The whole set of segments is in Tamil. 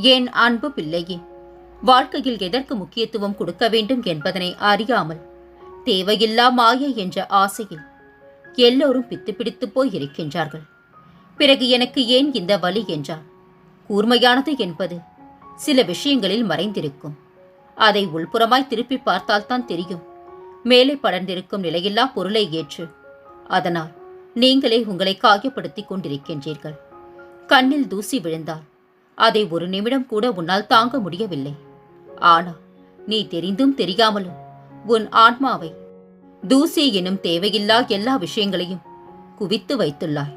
ஏன் அன்பு பிள்ளையே? வாழ்க்கையில் எதற்கு முக்கியத்துவம் கொடுக்க வேண்டும் என்பதனை அறியாமல் தேவையில்லா மாயை என்ற ஆசையில் எல்லோரும் பித்து பிடித்து போய் இருக்கின்றார்கள் பிறகு எனக்கு ஏன் இந்த வலி என்றால் கூர்மையானது என்பது சில விஷயங்களில் மறைந்திருக்கும். அதை உள்புறமாய் திருப்பி பார்த்தால்தான் தெரியும். மேலே படர்ந்திருக்கும் நிலையில்லா பொருளை ஏற்று அதனால் நீங்களே உங்களை காயப்படுத்திக் கொண்டிருக்கின்றீர்கள். கண்ணில் தூசி விழுந்தால் அதை ஒரு நிமிடம் கூட உன்னால் தாங்க முடியவில்லை. ஆனால் நீ தெரிந்தும் தெரியாமலும் உன் ஆன்மாவை தூசி எனும் தேவையில்லா எல்லா விஷயங்களையும் குவித்து வைத்துள்ளாய்.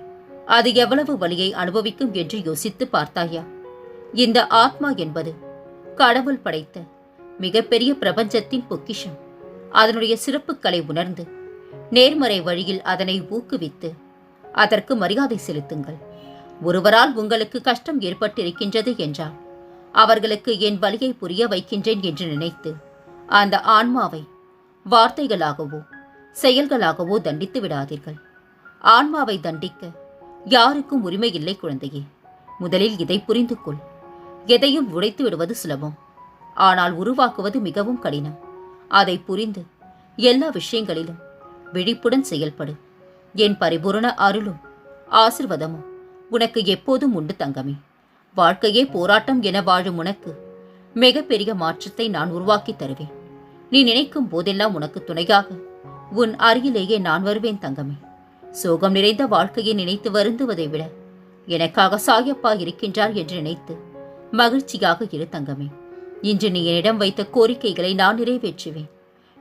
அது எவ்வளவு வலியை அனுபவிக்கும் என்று யோசித்து பார்த்தாயா? இந்த ஆத்மா என்பது கடவுள் படைத்த மிகப்பெரிய பிரபஞ்சத்தின் பொக்கிஷம். அதனுடைய சிறப்புகளை உணர்ந்து நேர்மறை வழியில் அதனை ஊக்குவித்து அதற்கு மரியாதை செலுத்துங்கள். ஒருவரால் உங்களுக்கு கஷ்டம் ஏற்பட்டிருக்கின்றது என்றால் அவர்களுக்கு என் வலியை புரிய வைக்கின்றேன் என்று நினைத்து அந்த ஆன்மாவை வார்த்தைகளாகவோ செயல்களாகவோ தண்டித்து விடாதீர்கள். ஆன்மாவை தண்டிக்க யாருக்கும் உரிமை இல்லை குழந்தையே. முதலில் இதை புரிந்து கொள். எதையும் உடைத்து விடுவது சுலபம். ஆனால் உருவாக்குவது மிகவும் கடினம். அதை புரிந்து எல்லா விஷயங்களிலும் விழிப்புடன் செயல்படு. என் பரிபூரண அருளும் ஆசிர்வாதமும் உனக்கு எப்போதும் உண்டு தங்கமே. வாழ்க்கையே போராட்டம் என வாழும் உனக்கு மிகப்பெரிய மாற்றத்தை நான் உருவாக்கி தருவேன். நீ நினைக்கும் போதெல்லாம் உனக்கு துணையாக உன் அருகிலேயே நான் வருவேன் தங்கமே. சோகம் நிறைந்த வாழ்க்கையை நினைத்து வருந்துவதை விட எனக்காக சாயப்பா இருக்கின்றார் என்று நினைத்து மகிழ்ச்சியாக இரு தங்கமே. இன்று நீ என்னிடம் வைத்த கோரிக்கைகளை நான் நிறைவேற்றுவேன்.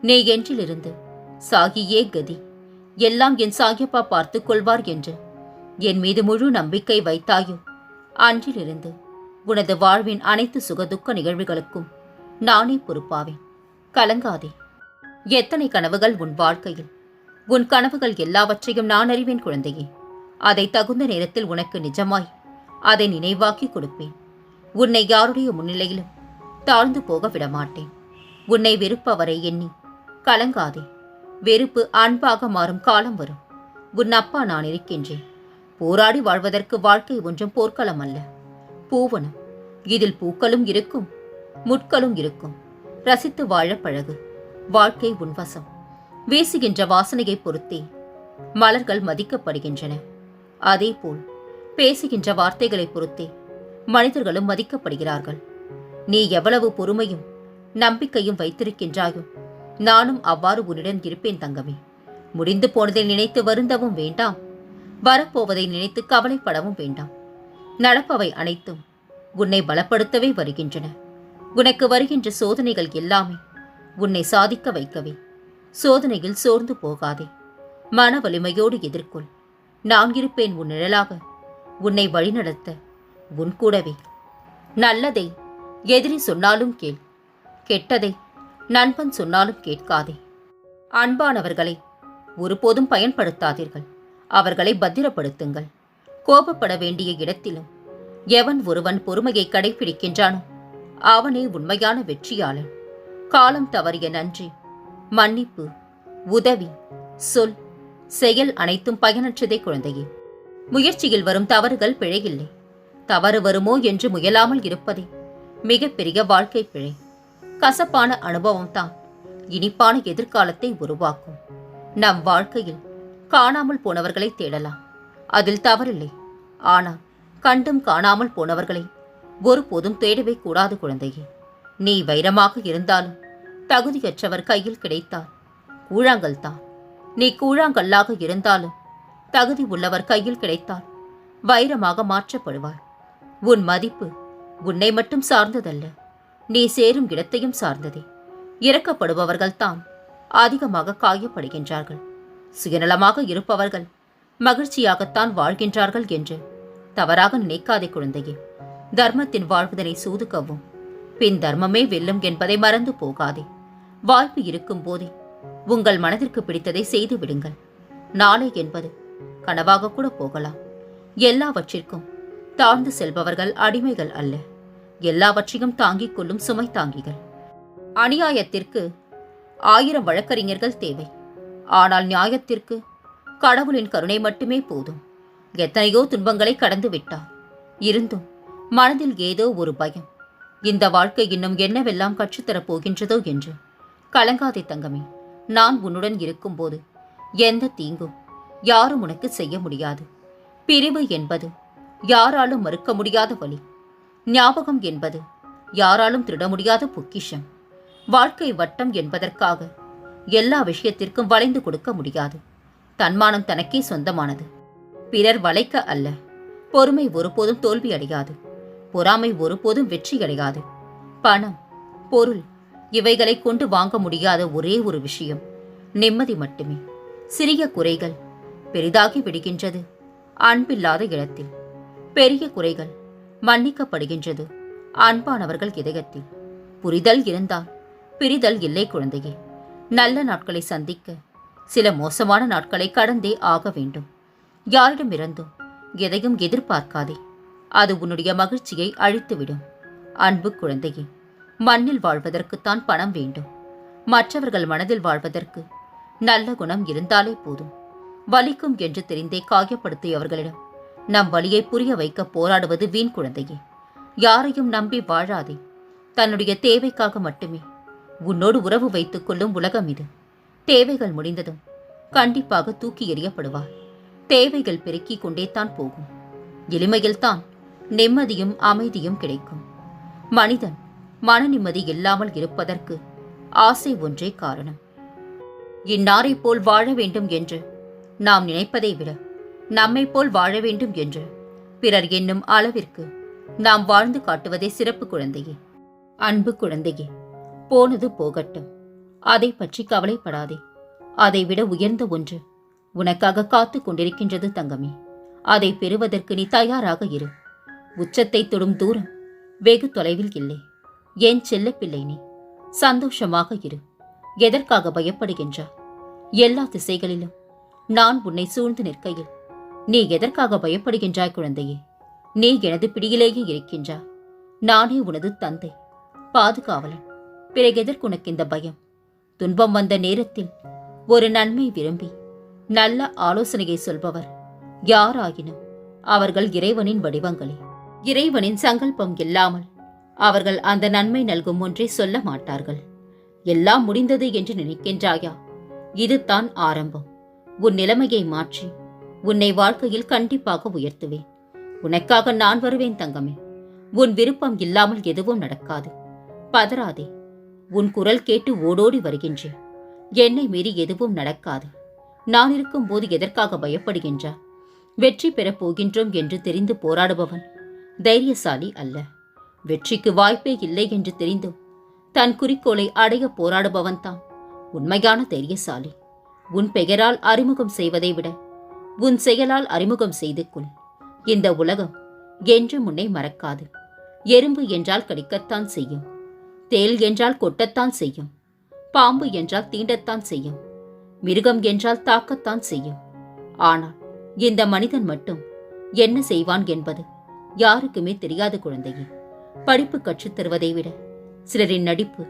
நீ என்றிலிருந்து சாகியே கதி. எல்லாம் என் சாகியப்பா பார்த்துக் கொள்வார் என்று என் மீது முழு நம்பிக்கை வைத்தாயோ? அன்றிலிருந்து உனது வாழ்வின் அனைத்து சுகதுக்க நிகழ்வுகளுக்கும் நானே பொறுப்பாவேன். கலங்காதே. எத்தனை கனவுகள் உன் வாழ்க்கையில்? உன் கனவுகள் எல்லாவற்றையும் நான் அறிவேன் குழந்தையே. அதை தகுந்த நேரத்தில் உனக்கு நிஜமாய் அதை நினைவாக்கி கொடுப்பேன். உன்னை யாருடைய முன்னிலையிலும் தாழ்ந்து போக விடமாட்டேன். உன்னை வெறுப்பவரை எண்ணி கலங்காதே. வெறுப்பு அன்பாக மாறும் காலம் வரும். உன் அப்பா நான் இருக்கின்றேன். போராடி வாழ்வதற்கு வாழ்க்கை ஒன்றும் போர்க்களம் அல்ல. பூவனம் இதில் பூக்களும் இருக்கும் முட்களும் இருக்கும். ரசித்து வாழ பழகு வாழ்க்கை உன்வசம் வீசுகின்ற வாசனையை பொறுத்தே மலர்கள் மதிக்கப்படுகின்றன. அதேபோல் பேசுகின்ற வார்த்தைகளை பொறுத்தே மனிதர்களும் மதிக்கப்படுகிறார்கள். நீ எவ்வளவு பொறுமையும் நம்பிக்கையும் வைத்திருக்கின்றாயோ நானும் அவ்வாறு உன்னிடம் இருப்பேன் தங்கமே. முடிந்து போனதை நினைத்து வருந்தவும் வேண்டாம். வரப்போவதை நினைத்து கவலைப்படவும் வேண்டாம். நடப்பவை அனைத்தும் உன்னை பலப்படுத்தவே வருகின்றன. உனக்கு வருகின்ற சோதனைகள் எல்லாமே உன்னை சாதிக்க வைக்கவே. சோதனையில் சோர்ந்து போகாதே. மன வலிமையோடு எதிர்கொள். நான் இருப்பேன் உன் நிழலாக. உன்னை வழிநடத்த உன் கூடவே. நல்லதை எதிரி சொன்னாலும் கேள். கெட்டதை நண்பன் சொன்னாலும் கேட்காதே. அன்பானவர்களை ஒருபோதும் பயன்படுத்தாதீர்கள். அவர்களை பத்திரப்படுத்துங்கள். கோபப்பட வேண்டிய இடத்திலும் எவன் ஒருவன் பொறுமையை கடைபிடிக்கின்றானோ அவனே உண்மையான வெற்றியாளன். காலம் தவறிய நன்றி மன்னிப்பு உதவி சொல் செயல் அனைத்தும் பயனற்றதே குழந்தையே. முயற்சியில் வரும் தவறுகள் பிழையில்லை. தவறு வருமோ என்று முயலாமல் இருப்பதே மிகப்பெரிய வாழ்க்கை பிழை. கசப்பான அனுபவம்தான் இனிப்பான எதிர்காலத்தை உருவாக்கும். நம் வாழ்க்கையில் காணாமல் போனவர்களை தேடலாம். அதில் தவறில்லை. ஆனால் கண்டும் காணாமல் போனவர்களை ஒருபோதும் தேடவே கூடாது குழந்தையே. நீ வைரமாக இருந்தாலும் தகுதியற்றவர் கையில் கிடைத்தால் கூழாங்கல் தான். நீ கூழாங்கல்லாக இருந்தாலும் தகுதி உள்ளவர் கையில் கிடைத்தால் வைரமாக மாற்றப்படுவார் உன் மதிப்பு உன்னை மட்டும் சார்ந்ததல்ல நீ சேரும் இடத்தையும் சார்ந்ததே. இறக்கப்படுபவர்கள்தான் அதிகமாக காயப்படுகின்றார்கள். சுயநலமாக இருப்பவர்கள் மகிழ்ச்சியாகத்தான் வாழ்கின்றார்கள் என்று தவறாக நினைக்காதே குழந்தையே. தர்மத்தின் வாழ்வதனை சூதுக்கவும். பின் தர்மமே வெல்லும் என்பதை மறந்து போகாதே. வாய்ப்பு இருக்கும் போதே உங்கள் மனதிற்கு பிடித்ததை செய்து விடுங்கள். நாளை என்பது கனவாக கூட போகலாம். எல்லாவற்றிற்கும் தாழ்ந்து செல்பவர்கள் அடிமைகள் அல்ல. எல்லாவற்றையும் தாங்கிக் கொள்ளும் சுமை தாங்கிகள். அநியாயத்திற்கு ஆயிரம் வழக்கறிஞர்கள் தேவை. ஆனால் நியாயத்திற்கு கடவுளின் கருணை மட்டுமே போதும். எத்தனையோ துன்பங்களை கடந்து விட்டார். இருந்தும் மனதில் ஏதோ ஒரு பயம். இந்த வாழ்க்கை இன்னும் என்னவெல்லாம் கற்றுத்தரப் போகின்றதோ என்று. கலங்காதே தங்கமே நான் உன்னுடன் இருக்கும்போது எந்த தீங்கும் யாரும் உனக்கு செய்ய முடியாது. பிரிவு என்பது யாராலும் மறுக்க முடியாத வழி. ஞாபகம் என்பது யாராலும் திருட முடியாத பொக்கிஷம். வாழ்க்கை வட்டம் என்பதற்காக எல்லா விஷயத்திற்கும் வளைந்து கொடுக்க முடியாது. தன்மானம் தனக்கே சொந்தமானது. பிறர் வளைக்க அல்ல. பொறுமை ஒருபோதும் தோல்வி அடையாது பொறாமை ஒருபோதும் வெற்றி அடையாது பணம் பொருள் இவைகளை கொண்டு வாங்க முடியாத ஒரே ஒரு விஷயம். நிம்மதி மட்டுமே. சிறிய குறைகள் பெரிதாகி விடுகின்றது. அன்பில்லாத இடத்தில். பெரிய குறைகள் மன்னிக்கப்படுகின்றது. அன்பானவர்கள் இதயத்தில். புரிதல் இருந்தால் பிரிதல் இல்லை குழந்தையே. நல்ல நாட்களை சந்திக்க. சில மோசமான நாட்களை கடந்தே ஆக வேண்டும். யாரிடமிருந்தும் எதையும் எதிர்பார்க்காதே. அது உன்னுடைய மகிழ்ச்சியை அழித்துவிடும். அன்பு குழந்தையே மண்ணில் வாழ்வதற்குத்தான் பணம் வேண்டும். மற்றவர்கள் மனதில் வாழ்வதற்கு நல்ல குணம் இருந்தாலே போதும். வலிக்கும் என்று தெரிந்தே காயப்படுத்தியவர்களிடம் நம் வழியை புரிய வைக்க போராடுவது வீண் குழந்தையே. யாரையும் நம்பி வாழாதே. தன்னுடைய தேவைக்காக மட்டுமே. உன்னோடு உறவு வைத்துக் கொள்ளும் உலகம் இது. தேவைகள் முடிந்ததும் கண்டிப்பாக தூக்கி எறியப்படுவார். தேவைகள் பெருக்கிக் கொண்டே தான் போகும். எளிமையில்தான் நிம்மதியும் அமைதியும் கிடைக்கும். மனிதன் மன நிம்மதி இல்லாமல் இருப்பதற்கு ஆசை ஒன்றே காரணம். இன்னாரைப் போல் வாழ வேண்டும் என்று நாம் நினைப்பதை விட நம்மைப் போல் வாழ வேண்டும் என்று பிறர் என்னும் அளவிற்கு நாம் வாழ்ந்து காட்டுவதே சிறப்பு குழந்தையே. அன்பு குழந்தையே போனது போகட்டும். அதை பற்றி கவலைப்படாதே. அதைவிட உயர்ந்த ஒன்று. உனக்காக காத்து கொண்டிருக்கின்றது தங்கமே. அதை பெறுவதற்கு நீ தயாராக இரு. உச்சத்தை தொடும் தூரம் வெகு தொலைவில் இல்லை. என் செல்லப்பிள்ளை நீ? சந்தோஷமாக இரு. எதற்காக பயப்படுகின்றா? எல்லா திசைகளிலும் நான் உன்னை சூழ்ந்து நிற்கையில். நீ எதற்காக பயப்படுகின்றாய் குழந்தையே? நீ எனது பிடியிலேயே இருக்கின்றா. நானே உனது தந்தை பாதுகாவலன். பிறகு எதற்கு உனக்கு இந்த பயம்? துன்பம் வந்த நேரத்தில் ஒரு நன்மை விரும்பி நல்ல ஆலோசனையை சொல்பவர் யாராயினும் அவர்கள் இறைவனின் வடிவங்களே. இறைவனின் சங்கல்பம் இல்லாமல் அவர்கள் அந்த நன்மை நல்கும் ஒன்றை சொல்ல மாட்டார்கள். எல்லாம் முடிந்தது என்று நினைக்கின்றாயா? இதுதான் ஆரம்பம். உன் நிலைமையை மாற்றி உன்னை வாழ்க்கையில் கண்டிப்பாக உயர்த்துவேன். உனக்காக நான் வருவேன் தங்கமே. உன் விருப்பம் இல்லாமல் எதுவும் நடக்காது. பதறாதே. உன் குரல் கேட்டு ஓடோடி வருகின்றேன். என்னை மீறி எதுவும் நடக்காது. நான் இருக்கும்போது எதற்காக பயப்படுகின்றா? வெற்றி பெறப் போகின்றோம் என்று தெரிந்து போராடுபவன் தைரியசாலி அல்ல. வெற்றிக்கு வாய்ப்பே இல்லை என்று தெரிந்தும் தன் குறிக்கோளை அடைய போராடுபவன் தான் உண்மையான தைரியசாலி. உன் பெயரால் அறிமுகம் செய்வதை விட உன் செயலால் அறிமுகம் செய்து கொள். இந்த உலகம் என்று முன்னை மறக்காது. எறும்பு என்றால் கடிக்கத்தான் செய்யும். தேல் என்றால் கொட்டத்தான் செய்யும். பாம்பு என்றால் தீண்டத்தான் செய்யும். மிருகம் என்றால் தாக்கத்தான் செய்யும். ஆனால் இந்த மனிதன் மட்டும் என்ன செய்வான் என்பது யாருக்குமே தெரியாத குழந்தையே. படிப்பு கற்றுத் தருவதை விட சிலரின் நடிப்பு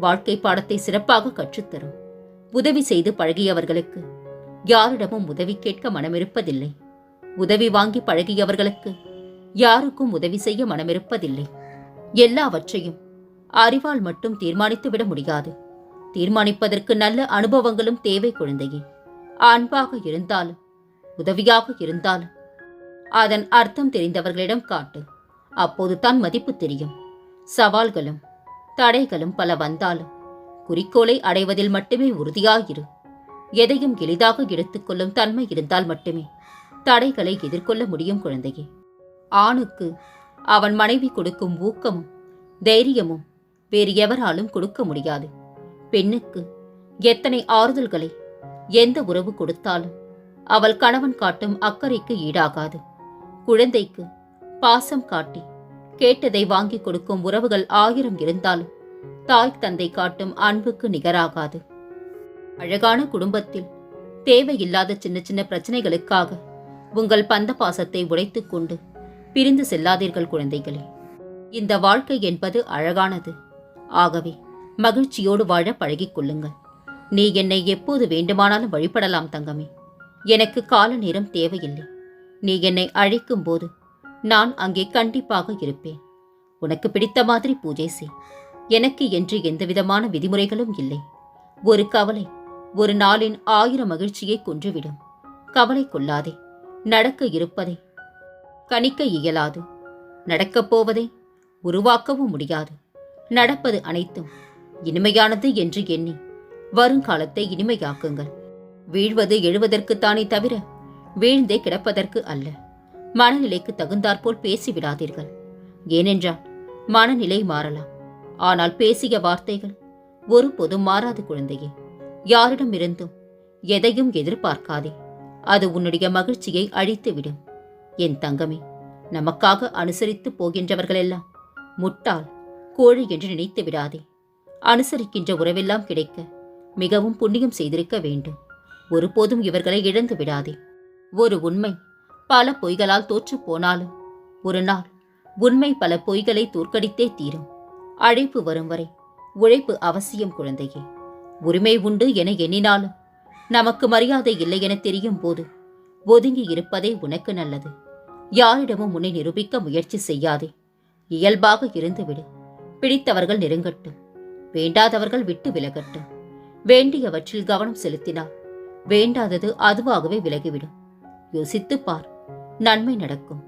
வாழ்க்கை பாடத்தை சிறப்பாக கற்றுத்தரும் உதவி செய்து பழகியவர்களுக்கு யாரிடமும் உதவி கேட்க மனமிருப்பதில்லை. உதவி வாங்கி பழகியவர்களுக்கு யாருக்கும் உதவி செய்ய மனமிருப்பதில்லை. எல்லாவற்றையும் அறிவால் மட்டும் தீர்மானித்து விட முடியாது. தீர்மானிப்பதற்கு நல்ல அனுபவங்களும் தேவை குழந்தையே. அன்பாக இருந்தாலும் உதவியாக இருந்தாலும் அதன் அர்த்தம் தெரிந்தவர்களிடம் காட்டு. அப்போது தான் மதிப்பு தெரியும். சவால்களும் தடைகளும் பல வந்தாலும் குறிக்கோளை அடைவதில் மட்டுமே உறுதியாயிரு. எதையும் எளிதாக எடுத்துக்கொள்ளும் தன்மை இருந்தால் மட்டுமே தடைகளை எதிர்கொள்ள முடியும் குழந்தையே. ஆணுக்கு அவன் மனைவி கொடுக்கும் ஊக்கமும் தைரியமும் வேறு எவராலும் கொடுக்க முடியாது. பெண்ணுக்கு எத்தனை ஆறுதல்களை எந்த உறவு கொடுத்தாலும் அவள் கணவன் காட்டும் அக்கறைக்கு ஈடாகாது. குழந்தைக்கு பாசம் காட்டி கேட்டதை வாங்கி கொடுக்கும் உறவுகள் ஆயிரம் இருந்தாலும் தாய் தந்தை காட்டும் அன்புக்கு நிகராகாது. அழகான குடும்பத்தில் தேவையில்லாத சின்ன சின்ன பிரச்சனைகளுக்காக உங்கள் பந்த பாசத்தை உடைத்துக் கொண்டு பிரிந்து செல்லாதீர்கள் குழந்தைகளே. இந்த வாழ்க்கை என்பது அழகானது. ஆகவே மகிழ்ச்சியோடு வாழ பழகிக் கொள்ளுங்கள். நீ என்னை எப்போது வேண்டுமானாலும் வழிபடலாம் தங்கமே. எனக்கு கால நேரம் தேவையில்லை. நீ என்னை அழைக்கும் போது நான் அங்கே கண்டிப்பாக இருப்பேன். உனக்கு பிடித்த மாதிரி பூஜை செய். எனக்கு என்று எந்தவிதமான விதிமுறைகளும் இல்லை. ஒரு கவலை ஒரு நாளின் ஆயிரம் மகிழ்ச்சியை கொன்றுவிடும். கவலை கொள்ளாதே. நடக்க இருப்பதை கணிக்க இயலாது. நடக்கப் போவதை உருவாக்கவும் முடியாது. நடப்பது அனைத்தும் இனிமையானது என்று எண்ணி வருங்காலத்தை இனிமையாக்குங்கள். வீழ்வது எழுவதற்குத்தானே தவிர வீழ்ந்தே கிடப்பதற்கு அல்ல. மனநிலைக்கு தகுந்தாற்போல் பேசிவிடாதீர்கள். ஏனென்றால் மனநிலை மாறலாம். ஆனால் பேசிய வார்த்தைகள் ஒருபோதும் மாறாது குழந்தையே. யாரிடமிருந்தும் எதையும் எதிர்பார்க்காதே. அது உன்னுடைய மகிழ்ச்சியை அழித்துவிடும். என் தங்கமே நமக்காக அனுசரித்து போகின்றவர்களெல்லாம் முட்டாள். கோழி என்று நினைத்து விடாதே. அனுசரிக்கின்ற உறவெல்லாம் கிடைக்க மிகவும் புண்ணியம் செய்திருக்க வேண்டும். ஒருபோதும் இவர்களை இழந்து விடாதே. ஒரு உண்மை பல பொய்களால் தோற்றுப் போனாலும் ஒரு நாள் உண்மை பல பொய்களை தோற்கடித்தே தீரும். அழைப்பு வரும் வரை உழைப்பு அவசியம் குழந்தையே. உரிமை உண்டு என எண்ணினாலும் நமக்கு மரியாதை இல்லை என தெரியும் போது ஒதுங்கி இருப்பதே உனக்கு நல்லது. யாரிடமும் உன்னை நிரூபிக்க முயற்சி செய்யாதே. இயல்பாக இருந்துவிடு. பிடித்தவர்கள் நெருங்கட்டும். வேண்டாதவர்கள் விட்டு விலகட்டும். வேண்டியவற்றில் கவனம் செலுத்தினால் வேண்டாதது அதுவாகவே விலகிவிடும். யோசித்துப் பார் நன்மை நடக்கும்.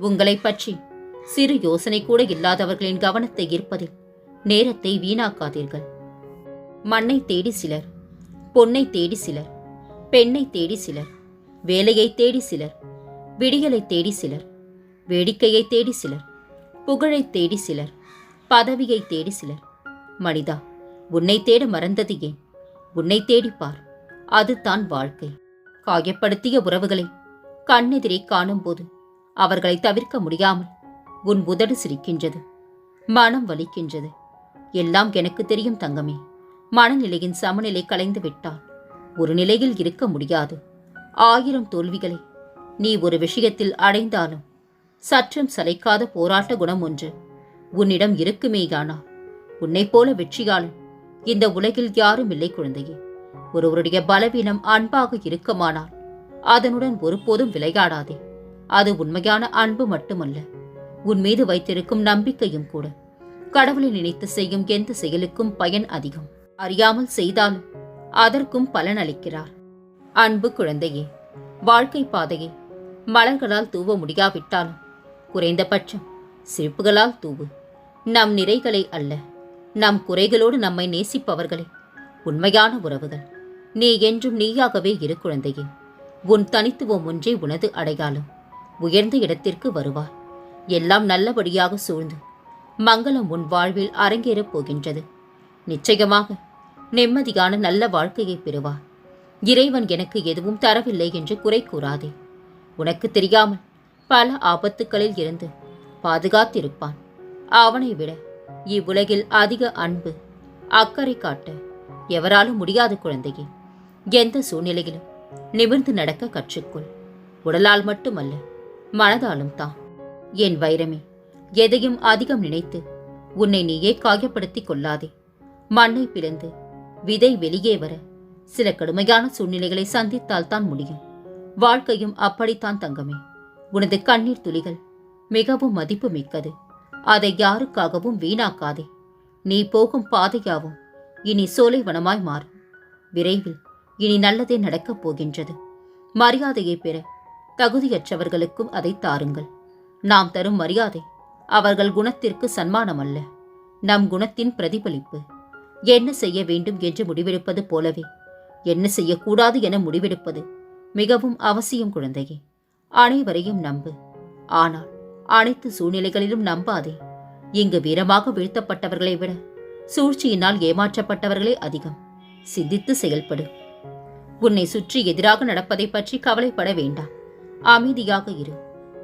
உங்களைப் பற்றி சிறு யோசனை கூட இல்லாதவர்களின் கவனத்தை ஈர்ப்பதில் நேரத்தை வீணாக்காதீர்கள். மண்ணை தேடி சிலர் பொன்னை தேடி சிலர் பெண்ணை தேடி சிலர் வேலையை தேடி சிலர் விடியலை தேடி சிலர் வேடிக்கையை தேடி சிலர் புகழை தேடி சிலர் பதவியை தேடி சிலர். மனிதா உன்னை தேட மறந்தது ஏன்? உன்னை தேடிப்பார் அதுதான் வாழ்க்கை. காயப்படுத்திய உறவுகளை கண்ணெதிரே காணும்போது அவர்களை தவிர்க்க முடியாமல் உன் உதடு சிரிக்கின்றது. மனம் வலிக்கின்றது. எல்லாம் எனக்கு தெரியும் தங்கமே. மனநிலையின் சமநிலை கலைந்து விட்டால் ஒரு நிலையில் இருக்க முடியாது. ஆயிரம் தோல்விகளை நீ ஒரு விஷயத்தில் அடைந்தாலும் சற்றும் சளைக்காத போராட்ட குணம் ஒன்று உன்னிடம் இருக்குமேயானா உன்னைப் போல வெற்றியாளன். இந்த உலகில் யாரும் இல்லை குழந்தையே. ஒருவருடைய பலவீனம் அன்பாக இருக்குமானால் அதனுடன் ஒருபோதும் விளையாடாதே. அது உண்மையான அன்பு மட்டுமல்ல உன் மீது வைத்திருக்கும் நம்பிக்கையும் கூட. கடவுளை நினைத்து செய்யும் எந்த செயலுக்கும் பயன் அதிகம். அறியாமல் செய்தாலும் அதற்கும் பலன் அளிக்கிறார். அன்பு குழந்தையே வாழ்க்கை பாதையை மலர்களால் தூவ முடியாவிட்டாலும் குறைந்தபட்சம் சிரிப்புகளால் தூவு. நம் நிறைகளை அல்ல நம் குறைகளோடு நம்மை நேசிப்பவர்களே. உண்மையான உறவுகள். நீ என்றும் நீயாகவே இரு குழந்தையே. உன் தனித்துவம் ஒன்றே உனது அடையாளம். உயர்ந்த இடத்திற்கு வருவார் எல்லாம் நல்லபடியாக சூழ்ந்து. மங்களம் உன் வாழ்வில் அரங்கேறப் போகின்றது. நிச்சயமாக நிம்மதியான நல்ல வாழ்க்கையை பெறுவார் இறைவன் எனக்கு எதுவும் தரவில்லை என்று குறை கூறாதே. உனக்கு தெரியாமல் பல ஆபத்துக்களில் இருந்து பாதுகாத்திருப்பான். அவனை விட இவ்வுலகில் அதிக அன்பு அக்கறை காட்ட எவராலும் முடியாத குழந்தையே. எந்த சூழ்நிலையிலும் நிமிர்ந்து நடக்க கற்றுக்கொள். உடலால் மட்டுமல்ல மனதாலும் தான். என் வைரமே எதையும் அதிகம் நினைத்து உன்னை நீயே காயப்படுத்திக் கொள்ளாதே. மண்ணை பிளந்து விதை வெளியே வர சில கடுமையான சூழ்நிலைகளை சந்தித்தால் தான் முடியும். வாழ்க்கையும் அப்படித்தான் தங்கமே. உனது கண்ணீர் துளிகள் மிகவும் மதிப்பு மிக்கது அதை யாருக்காகவும் வீணாக்காதே. நீ போகும் பாதையாவும் இனி சோலைவனமாய் மாறும் விரைவில் இனி நல்லதே நடக்கப் போகின்றது. மரியாதையை பெற தகுதியற்றவர்களுக்கும் அதை தாருங்கள். நாம் தரும் மரியாதை அவர்கள் குணத்திற்கு சன்மானம் அல்ல நம் குணத்தின் பிரதிபலிப்பு. என்ன செய்ய வேண்டும் என்று முடிவெடுப்பது போலவே என்ன செய்யக்கூடாது என முடிவெடுப்பது மிகவும் அவசியம் குழந்தையே. அனைவரையும் நம்பு. ஆனால் அனைத்து சூழ்நிலைகளிலும் நம்பாதே. இங்கு வீரமாக வீழ்த்தப்பட்டவர்களை விட சூழ்ச்சியினால் ஏமாற்றப்பட்டவர்களே அதிகம். சிந்தித்து செயல்படு. உன்னை சுற்றி எதிராக நடப்பதை பற்றி கவலைப்பட வேண்டாம். அமைதியாக இரு.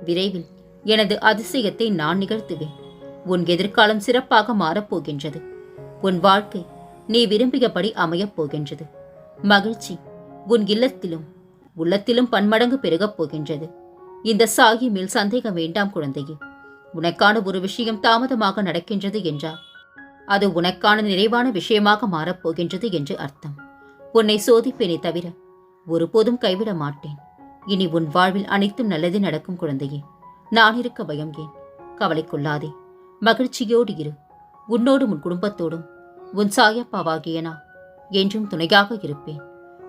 விரைவில் எனது அதிசயத்தை நான் நிகழ்த்துவேன். உன் எதிர்காலம் சிறப்பாக மாறப்போகின்றது. உன் வாழ்க்கை நீ விரும்பியபடி அமையப் போகின்றது. மகிழ்ச்சி உன் இல்லத்திலும் உள்ளத்திலும் பன்மடங்கு பெருகப் போகின்றது. இந்த சாகி மேல் சந்தேகம் வேண்டாம் குழந்தையே. உனக்கான ஒரு விஷயம் தாமதமாக நடக்கின்றது என்றால் அது உனக்கான நிறைவான விஷயமாக மாறப்போகின்றது என்று அர்த்தம். உன்னை சோதிப்பேனே தவிர ஒருபோதும் கைவிட மாட்டேன். இனி உன் வாழ்வில் அனைத்தும் நல்லது நடக்கும் குழந்தையே. நான் இருக்க பயம் ஏன்? கவலை கொள்ளாதே மகிழ்ச்சியோடு இரு. உன்னோடும் உன் குடும்பத்தோடும். உன் சாயப்பாவாகிய நான் என்றும் துணையாக இருப்பேன்.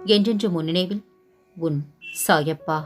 என்றென்று முன் நினைவில் உன் சாயப்பா.